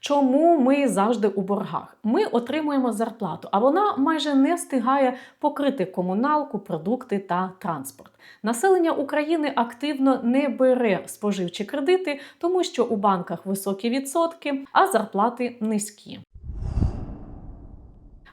Чому ми завжди у боргах? Ми отримуємо зарплату, а вона майже не встигає покрити комуналку, продукти та транспорт. Населення України активно не бере споживчі кредити, тому що у банках високі відсотки, а зарплати низькі.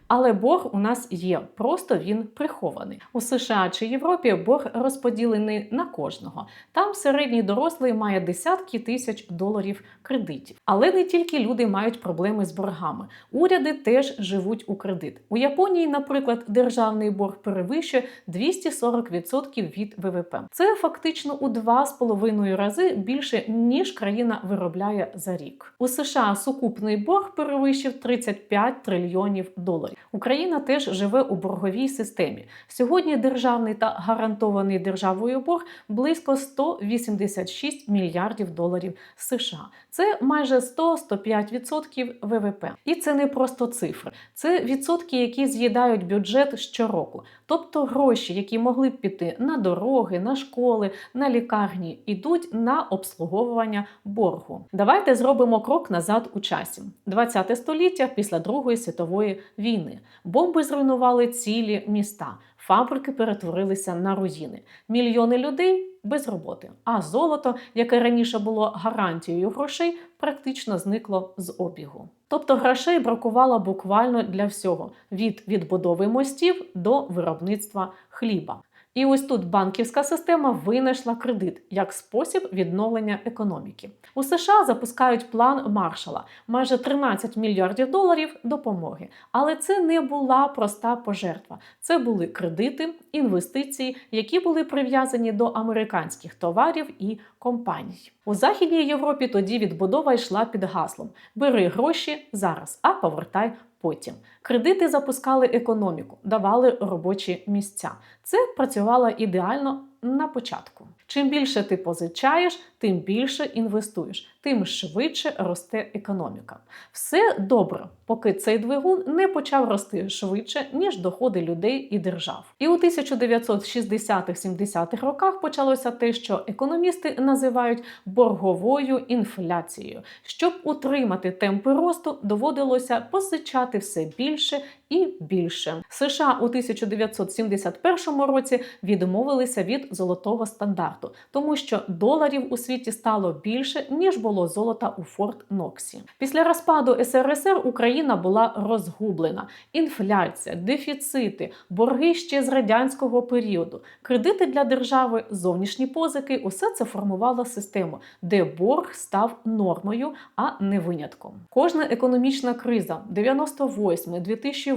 Але борг у нас є, просто він прихований. У США чи Європі борг розподілений на кожного. Там середній дорослий має десятки тисяч доларів кредитів. Але не тільки люди мають проблеми з боргами. Уряди теж живуть у кредит. У Японії, наприклад, державний борг перевищує 240% від ВВП. Це фактично у 2,5 рази більше ніж країна виробляє за рік. У США сукупний борг перевищив 35 трильйонів доларів. Україна теж живе у борговій системі. Сьогодні державний та гарантований державою борг близько 186 мільярдів доларів США. Це майже 100-105% ВВП. І це не просто цифри, це відсотки, які з'їдають бюджет щороку. Тобто гроші, які могли б піти на дороги, на школи, на лікарні, ідуть на обслуговування боргу. Давайте зробимо крок назад у часі. 20 століття після Другої світової війни. Бомби зруйнували цілі міста, фабрики перетворилися на руїни. Мільйони людей без роботи. А золото, яке раніше було гарантією грошей, практично зникло з обігу. Тобто грошей бракувало буквально для всього: від відбудови мостів до виробництва хліба. І ось тут банківська система винайшла кредит як спосіб відновлення економіки. У США запускають план Маршала майже 13 мільярдів доларів допомоги. Але це не була проста пожертва. Це були кредити, інвестиції, які були прив'язані до американських товарів і компаній. У Західній Європі тоді відбудова йшла під гаслом: бери гроші зараз, а повертай потім. Кредити запускали економіку, давали робочі місця. Це працювало ідеально на початку. Чим більше ти позичаєш, тим більше інвестуєш, тим швидше росте економіка. Все добре, поки цей двигун не почав рости швидше, ніж доходи людей і держав. І у 1960-70-х роках почалося те, що економісти називають борговою інфляцією. Щоб утримати темпи росту, доводилося позичати все більше і більше. США у 1971 році відмовилися від золотого стандарту, тому що доларів у світі стало більше ніж було золота у Форт Ноксі. Після розпаду СРСР Україна була розгублена. Інфляція, дефіцити, борги ще з радянського періоду, кредити для держави, зовнішні позики усе це формувало систему, де борг став нормою, а не винятком. Кожна економічна криза 98, 2008,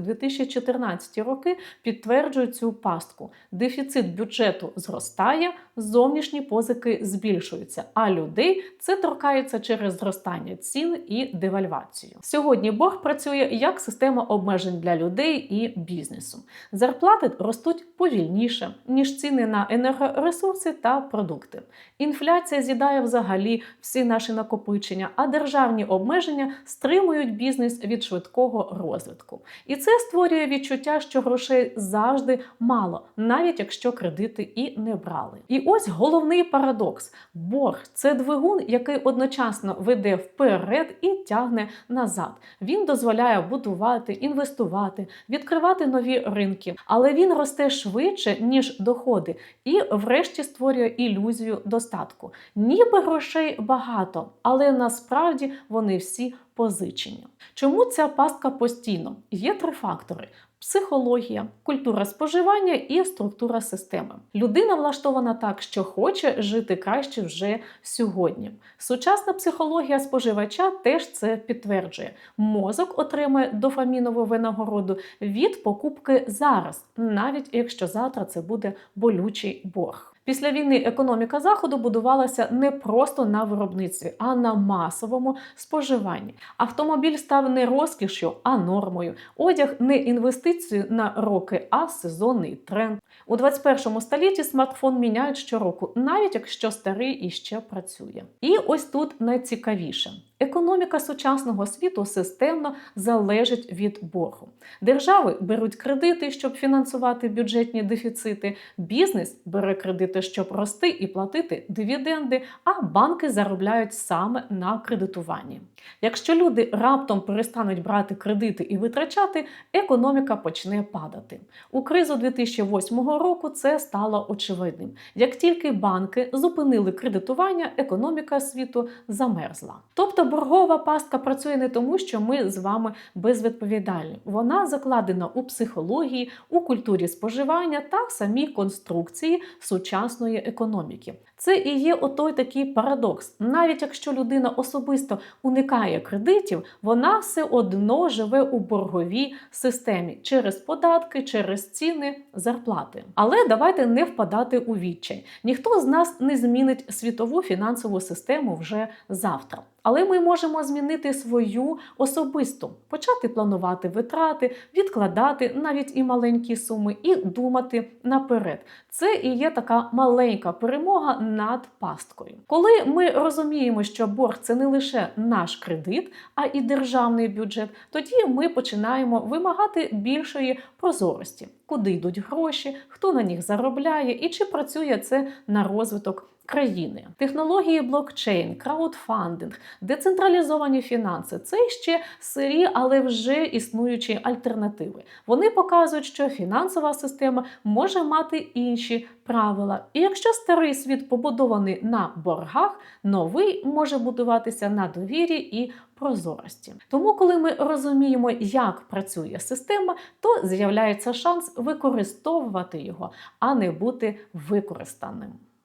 2014 роки підтверджують цю пастку. Дефіцит бюджету зростає, зовнішні позики збільшуються, а людей це торкається через зростання цін і девальвацію. Сьогодні борг працює як система обмежень для людей і бізнесу. Зарплати ростуть повільніше, ніж ціни на енергоресурси та продукти. Інфляція з'їдає взагалі всі наші накопичення, а державні обмеження стримують бізнес від швидкого розвитку. І це створює відчуття, що грошей завжди мало, навіть якщо кредити і не брали. І ось головний парадокс: борг це двигун, який одночасно веде вперед і тягне назад. Він дозволяє будувати, інвестувати, відкривати нові ринки, але він росте швидше ніж доходи, і, врешті, створює ілюзію достатку. Ніби грошей багато, але насправді вони всі позичення. Чому ця пастка постійно? Є три фактори: психологія, культура споживання і структура системи. Людина влаштована так, що хоче жити краще вже сьогодні. Сучасна психологія споживача теж це підтверджує. Мозок отримує дофамінову винагороду від покупки зараз, навіть якщо завтра це буде болючий борг. Після війни економіка заходу будувалася не просто на виробництві, а на масовому споживанні. Автомобіль став не розкішю, а нормою. Одяг не інвестицією на роки, а сезонний тренд. У 21 столітті смартфон міняють щороку, навіть якщо старий іще працює. І ось тут найцікавіше. Економіка сучасного світу системно залежить від боргу. Держави беруть кредити, щоб фінансувати бюджетні дефіцити. Бізнес бере кредити, щоб рости і платити дивіденди, а банки заробляють саме на кредитуванні. Якщо люди раптом перестануть брати кредити і витрачати, економіка почне падати. У кризу 2008 року це стало очевидним. Як тільки банки зупинили кредитування, економіка світу замерзла. Тобто боргова пастка працює не тому, що ми з вами безвідповідальні. Вона закладена у психології, у культурі споживання та в самій конструкції сучасної економіки. Це і є отой такий парадокс. Навіть якщо людина особисто уникає кредитів, вона все одно живе у борговій системі через податки, через ціни, зарплати. Але давайте не впадати у відчай. Ніхто з нас не змінить світову фінансову систему вже завтра. Але можемо змінити свою особисту, почати планувати витрати, відкладати навіть і маленькі суми, і думати наперед. Це і є така маленька перемога над пасткою. Коли ми розуміємо, що борг це не лише наш кредит, а і державний бюджет, тоді ми починаємо вимагати більшої прозорості, куди йдуть гроші, хто на них заробляє і чи працює це на розвиток країни. Технології блокчейн, краудфандинг, децентралізовані фінанси це ще сирі, але вже існуючі альтернативи. Вони показують, що фінансова система може мати інші правила. І якщо старий світ побудований на боргах, новий може будуватися на довірі і прозорості. Тому, коли ми розуміємо, як працює система, то з'являється шанс використовувати його, а не бути використаним.